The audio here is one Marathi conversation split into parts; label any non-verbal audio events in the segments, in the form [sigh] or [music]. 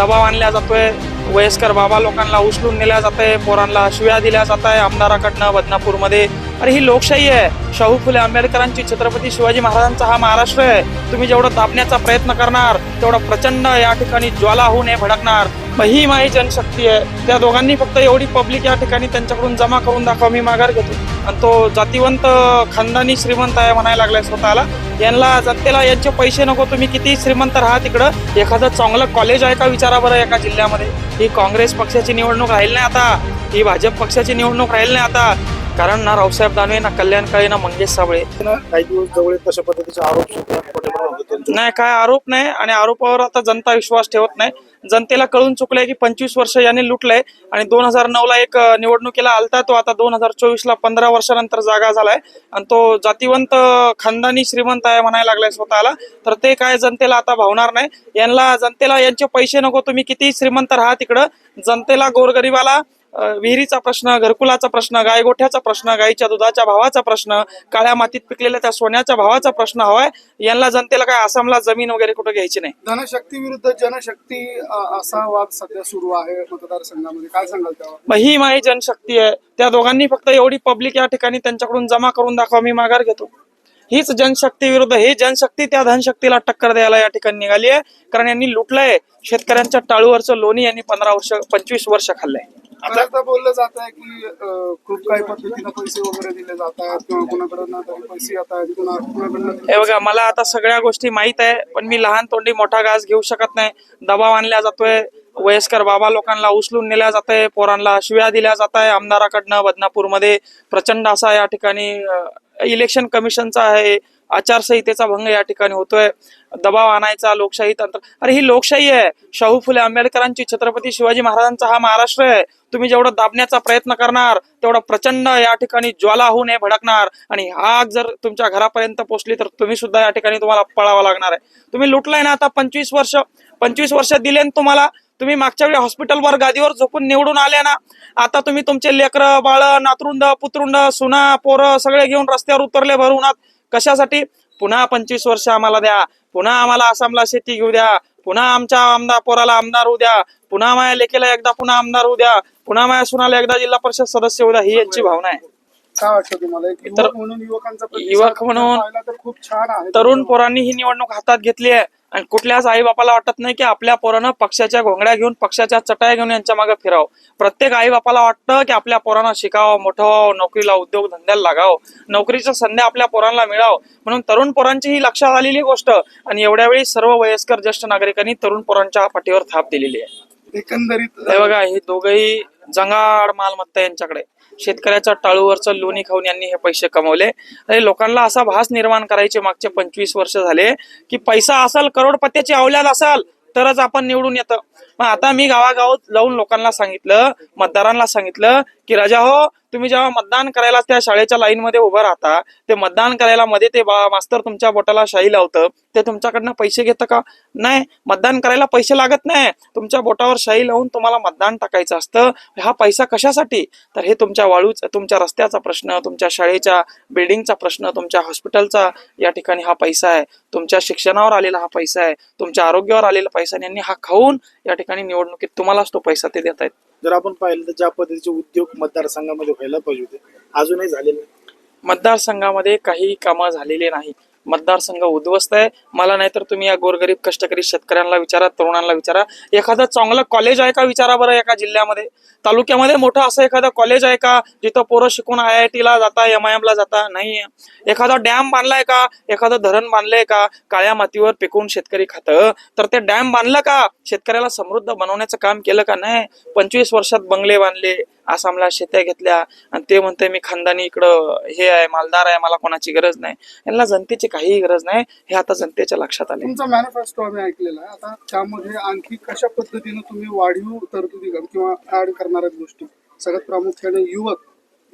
दबाव आणला जातोय. वयस्कर बाबा लोकांना उचलून नेल्या जात आहे पोरांना शिव्या दिल्या जात आहे आमदाराकडनं बदनापूरमध्ये. अरे ही लोकशाही आहे. शाहू फुले आंबेडकरांची छत्रपती शिवाजी महाराजांचा हा महाराष्ट्र आहे. तुम्ही जेवढं दाबण्याचा प्रयत्न करणार तेवढं प्रचंड या ठिकाणी ज्वाला होऊन हे भडकणार. मग ही माझी जनशक्ती आहे. त्या दोघांनी फक्त एवढी पब्लिक या ठिकाणी त्यांच्याकडून जमा करून दाखवा. मी माघार घेतो. आणि तो जातीवंत खानदानी श्रीमंत आहे म्हणायला लागलाय स्वतःला. यांना जनतेला यांचे पैसे नको तुम्ही किती श्रीमंत राहा तिकडं. एखादं चांगलं कॉलेज आहे का विचारा बरं एका जिल्ह्यामध्ये. ही काँग्रेस पक्षाची निवडणूक राहील नाही आता. ही भाजप पक्षाची निवडणूक राहील नाही आता. कारण ना रावसाहेब दानवे ना कल्याण काळे ना मंगेश साबळे काही दिवस जवळ तशा पद्धतीचे आरोप. नाही काय आरोप नाही आणि आरोपावर आता जनता विश्वास ठेवत नाही. जनतेला कळून चुकलंय की पंचवीस वर्ष यांनी लुटलंय आणि दोन हजार नऊ ला एक निवडणुकीला आलता तो आता दोन हजार चोवीस ला पंधरा वर्षानंतर जागा झालाय. आणि तो जातीवंत खानदानी श्रीमंत आहे म्हणायला लागलाय स्वतःला. तर ते काय जनतेला आता भावणार नाही. यांना जनतेला यांचे पैसे नको तुम्ही किती श्रीमंत राहा तिकडं. जनतेला गोरगरिबाला विहिरीचा प्रश्न घरकुलाचा प्रश्न गायगोठ्याचा प्रश्न गाईच्या दुधाच्या भावाचा प्रश्न काळ्या मातीत पिकलेल्या त्या सोन्याच्या भावाचा प्रश्न हवाय यांना जनतेला काय आसामला जमीन वगैरे कुठं घ्यायची नाही? धनशक्ती विरुद्ध जनशक्ती असा वाद सध्या सुरू आहे मतदारसंघामध्ये. काय सांगाल त्यावर? ही माझी जनशक्ती आहे. त्या दोघांनी फक्त एवढी पब्लिक या ठिकाणी त्यांच्याकडून जमा करून दाखवा मी माघार घेतो. हीच जनशक्ती विरुद्ध ही जनशक्ती त्या धनशक्तीला टक्कर द्यायला या ठिकाणी निघाली आहे. कारण यांनी लुटलंय. शेतकऱ्यांच्या टाळूवरचं लोणी यांनी पंधरा वर्ष पंचवीस वर्ष खाल्लंय. आता बोललं जात आहे की खूप काही पद्धतीनं पैसे वगैरे दिले जात आहेत किंवा कुणाकडनं तरी पैसे कुणाकडनं हे बघा मला आता सगळ्या गोष्टी माहीत आहे पण मी लहान तोंडी मोठा घास घेऊ शकत नाही. दबाव आणला जातोय. वयस्कर बाबा लोकांना उचलून नेल्या जात आहे पोरांना शिव्या दिल्या जात आहे आमदाराकडनं बदनापूरमध्ये प्रचंड असा या ठिकाणी इलेक्शन कमिशनचा आहे. आचारसंहितेचा भंग या ठिकाणी होतोय. दबाव आणायचा लोकशाही तंत्र. अरे ही लोकशाही आहे. शाहू फुले आंबेडकरांची छत्रपती शिवाजी महाराजांचा हा महाराष्ट्र आहे. तुम्ही जेवढं दाबण्याचा प्रयत्न करणार तेवढं प्रचंड या ठिकाणी ज्वाला होऊन हे भडकणार. आणि आग जर तुमच्या घरापर्यंत पोहोचली तर तुम्ही सुद्धा या ठिकाणी तुम्हाला पळावं लागणार आहे. तुम्ही लुटलाय ना आता पंचवीस वर्ष. पंचवीस वर्ष दिले तुम्हाला. तुम्ही मागच्या वेळी हॉस्पिटलवर गादीवर झोपून निवडून आले ना. आता तुम्ही तुमचे लेकरं बाळ नातरुंड पुत्रुंड सुना पोरं सगळे घेऊन रस्त्यावर उतरले भरवूनात कशासाठी? पुन्हा पंचवीस वर्ष आम्हाला द्या. पुन्हा आम्हाला आसामला शेती घेऊ द्या. पुन्हा आमच्या आमदार पोराला आमदार होऊ द्या. पुन्हा माझ्या लेकीला एकदा पुन्हा आमदार होऊ द्या. पुन्हा माझ्या सुनाला एकदा जिल्हा परिषद सदस्य होऊ द्या. ही यांची भावना आहे. काय वाटतं तुम्हाला? युवक म्हणून युवक खूप छान आहे. तरुण पोरांनी ही निवडणूक हातात घेतली आहे. आणि कुठल्याच आई बापाला वाटत नाही की आपल्या पोरानं पक्षाच्या घोंगड्या घेऊन पक्षाच्या चटाया घेऊन यांच्या मागे फिरावं. प्रत्येक आई बापाला वाटतं की आपल्या पोरांना शिकावं मोठं व्हावं नोकरीला उद्योग धंद्याला लागावं नोकरीच्या संधी आपल्या पोरांना मिळावं. म्हणून तरुण पोरांची ही लक्षात आलेली गोष्ट आणि एवढ्या वेळी सर्व वयस्कर ज्येष्ठ नागरिकांनी तरुण पोरांच्या पाठीवर थाप दिलेली आहे. एकंदरीत हे बघा हे दोघही जंगाड मालमत्ता यांच्याकडे. शेतकऱ्याचा टाळूवरचं लोणी खाऊन यांनी हे पैसे कमवले. आणि लोकांना असा भास निर्माण करायचे मागचे पंचवीस वर्ष झाले की पैसा असेल करोडपत्याची अवलाद असाल तरच आपण निवडून येतं. पण आता मी गावागावात जाऊन लोकांना सांगितलं मतदारांना सांगितलं की राजा हो तुम्ही जेव्हा मतदान करायला त्या शाळेच्या लाईन मध्ये उभं राहता ते मतदान करायला मध्ये ते बा मास्तर तुमच्या बोटाला शाई लावतं ते तुमच्याकडनं पैसे घेतं का? नाही मतदान करायला पैसे लागत नाही. तुमच्या बोटावर शाई लावून तुम्हाला मतदान टाकायचं असतं. हा पैसा कशासाठी? तर हे तुमच्या वाळूच तुमच्या रस्त्याचा प्रश्न तुमच्या शाळेच्या बिल्डिंगचा प्रश्न तुमच्या हॉस्पिटलचा या ठिकाणी हा पैसा आहे. तुमच्या शिक्षणावर आलेला हा पैसा आहे. तुमच्या आरोग्यावर आलेला पैसा यांनी हा खाऊन या ठिकाणी निवडणुकीत तुम्हालाच तो पैसा ते देत आहेत जर आपण पाहिलं तर ज्या पद्धतीचे उद्योग मतदारसंघामध्ये व्हायला पाहिजे होते अजूनही झालेले नाही. मतदारसंघामध्ये काही कामं झालेली नाहीत मतदारसंघ उद्ध्वस्त आहे. मला नाहीतर तुम्ही या गोरगरीब कष्टकरी शेतकऱ्यांना विचारा तरुणांना विचारा. एखादं चांगलं कॉलेज आहे का विचारा बरं एका जिल्ह्यामध्ये? तालुक्यामध्ये मोठं असं एखादं कॉलेज आहे का? जिथं पोरं शिकून आय आय टीला जाता एम आय ला जाता? नाही. एखादा डॅम बांधलाय का? एखादं धरण बांधलंय का? काळ्या मातीवर पिकवून शेतकरी खातं. तर ते डॅम बांधलं का? शेतकऱ्याला समृद्ध बनवण्याचं काम केलं का? नाही. पंचवीस वर्षात बंगले बांधले. आसामला शेत्या घेतल्या आणि ते म्हणते मी खानदानी इकडं हे आहे मालदार आहे मला कोणाची गरज नाही. यांना जनतेची काहीही गरज नाही हे आता जनतेच्या लक्षात आले तुमचा मॅनिफेस्टो आम्ही ऐकलेला आहे. आता त्यामध्ये आणखी कशा पद्धतीने तुम्ही वाढीव तरतुदी किंवा ऍड करणार गोष्टी? सगळ्यात प्रामुख्याने युवक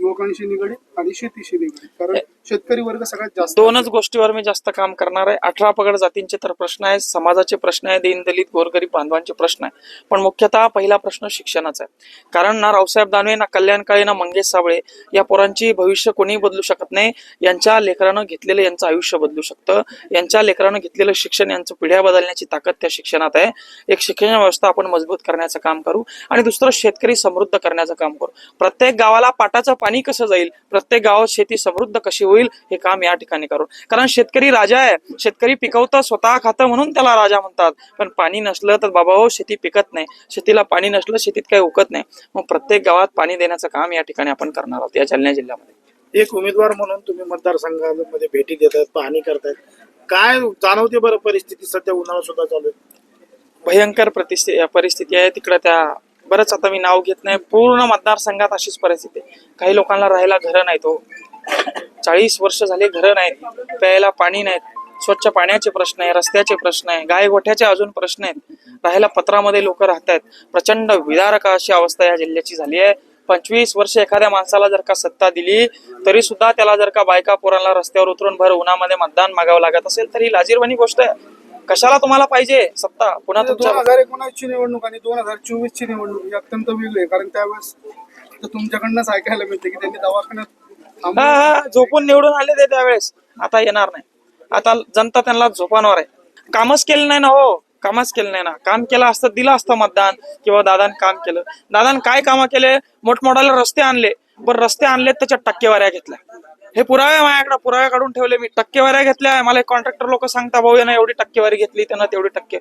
युवकांशी निगडीत आणि शेतीशी निगडीत. कारण शेतकरी वर्ग सगळ्यात जास्त दोनच गोष्टीवर मी जास्त काम करणार आहे. अठरा पगड जातींचे तर प्रश्न आहे समाजाचे प्रश्न आहे दीनदलित गोरगरीब बांधवांचे प्रश्न आहे पण मुख्यतः पहिला प्रश्न शिक्षणाचा आहे. कारण ना रावसाहेब दानवे ना कल्याण काळे ना मंगेश साबळे या पोरांची भविष्य कोणी बदलू शकत नाही. यांच्या लेकरानं घेतलेलं यांचं आयुष्य बदलू शकतं. यांच्या लेकरानं घेतलेलं शिक्षण यांचं पिढ्या बदलण्याची ताकद त्या शिक्षणात आहे. एक शिक्षण व्यवस्था आपण मजबूत करण्याचं काम करू. आणि दुसरं शेतकरी समृद्ध करण्याचं काम करू. प्रत्येक गावाला पाटाचं पाणी कसं जाईल? प्रत्येक गावात शेती समृद्ध कशी होईल हे काम या ठिकाणी करू कारण शेतकरी राजा आहे. शेतकरी पिकवतं स्वतः खातं म्हणून त्याला राजा म्हणतात. पण पाणी नसलं तर बाबा हो शेती पिकत नाही. शेतीला पाणी नसलं शेतीत काही उकत नाही. मग प्रत्येक गावात पाणी देण्याचं काम या ठिकाणी आपण करणार आहोत या जालना जिल्ह्यामध्ये. एक उमेदवार म्हणून तुम्ही मतदारसंघामध्ये भेटी देत आहेत पाहणी करतायत. काय जाणवते बरं परिस्थिती? सध्या उन्हाळा सुद्धा चालू आहे. भयंकर प्रतिस्थिती परिस्थिती आहे. तिकडे त्या बरंच आता मी नाव घेत नाही. पूर्ण मतदारसंघात अशीच परिस्थिती आहे. काही लोकांना राहायला घरं नाहीत हो. चाळीस वर्ष झाले घरं नाहीत. प्यायला पाणी नाहीत. स्वच्छ पाण्याचे प्रश्न आहे रस्त्याचे प्रश्न आहे गाय गोठ्याचे अजून प्रश्न आहेत. राहायला पत्रामध्ये लोक राहत आहेत. प्रचंड विदारक अशी अवस्था या जिल्ह्याची झाली आहे. पंचवीस वर्ष एखाद्या माणसाला जर का सत्ता दिली तरी सुद्धा त्याला जर का बायका पोरांना रस्त्यावर उतरून भर उन्हामध्ये मतदान मागावं लागत असेल तर ही लाजीरवाणी गोष्ट आहे. कशाला तुम्हाला पाहिजे सत्ता? पुन्हा दोन तुमच्या हजार एकोणावीसची निवडणूक आणि दोन हजार चोवीस ची निवडणूक ही अत्यंत वेगळी आहे कारण त्यावेळेस तर तुमच्याकडनंच ऐकायला मिळते की त्यांनी दवाखान्यात हा हा झोपून निवडून आले ते त्यावेळेस. आता येणार नाही. आता जनता त्यांना झोपांवर आहे. कामच केलं नाही ना हो. कामच केलं नाही ना. काम केलं असतं दिलं असतं मतदान किंवा दादान काम केलं. दादान काय कामं केले? मोठमोठाले रस्ते आणले. बरं रस्ते आणले त्याच्या टक्केवाऱ्या घेतल्या. हे पुरावे माझ्याकडे पुरावे काढून ठेवले मी. टक्केवाऱ्या घेतल्या. मला कॉन्ट्रॅक्टर लोक सांगता भाऊ यानं एवढी टक्केवारी घेतली त्यांना तेवढी टक्के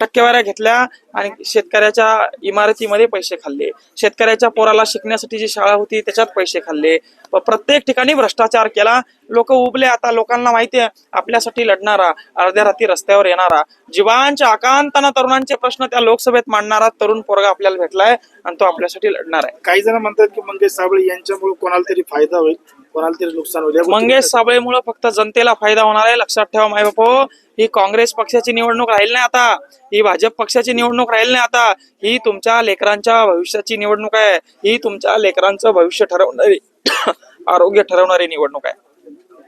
टक्केवाऱ्या घेतल्या आणि शेतकऱ्याच्या इमारतीमध्ये पैसे खाल्ले. शेतकऱ्याच्या पोराला शिकण्यासाठी जी शाळा होती त्याच्यात पैसे खाल्ले. प्रत्येक ठिकाणी भ्रष्टाचार केला. लोक उबले. आता लोकांना माहिती आहे आपल्यासाठी लढणारा अर्ध्या रात्री रस्त्यावर येणारा जीवांच्या आकांताना तरुणांचे प्रश्न त्या लोकसभेत मांडणारा तरुण पोरगा आपल्याला भेटलाय आणि तो आपल्यासाठी लढणार आहे. काही जण म्हणतात की मंगेश साबळे यांच्यामुळे कोणाला तरी फायदा होईल कोणाला तरी नुकसान होईल. मंगेश साबळेमुळे फक्त जनतेला फायदा होणार आहे. लक्षात ठेवा माय बापो. ही काँग्रेस पक्षाची निवडणूक राहील नाही आता. ही भाजप पक्षाची निवडणूक राहील नाही आता. ही तुमच्या लेकरांच्या भविष्याची निवडणूक आहे. ही तुमच्या लेकरांचं भविष्य ठरवणारी [coughs] आरोग्य ठरवणारी निवडणूक आहे.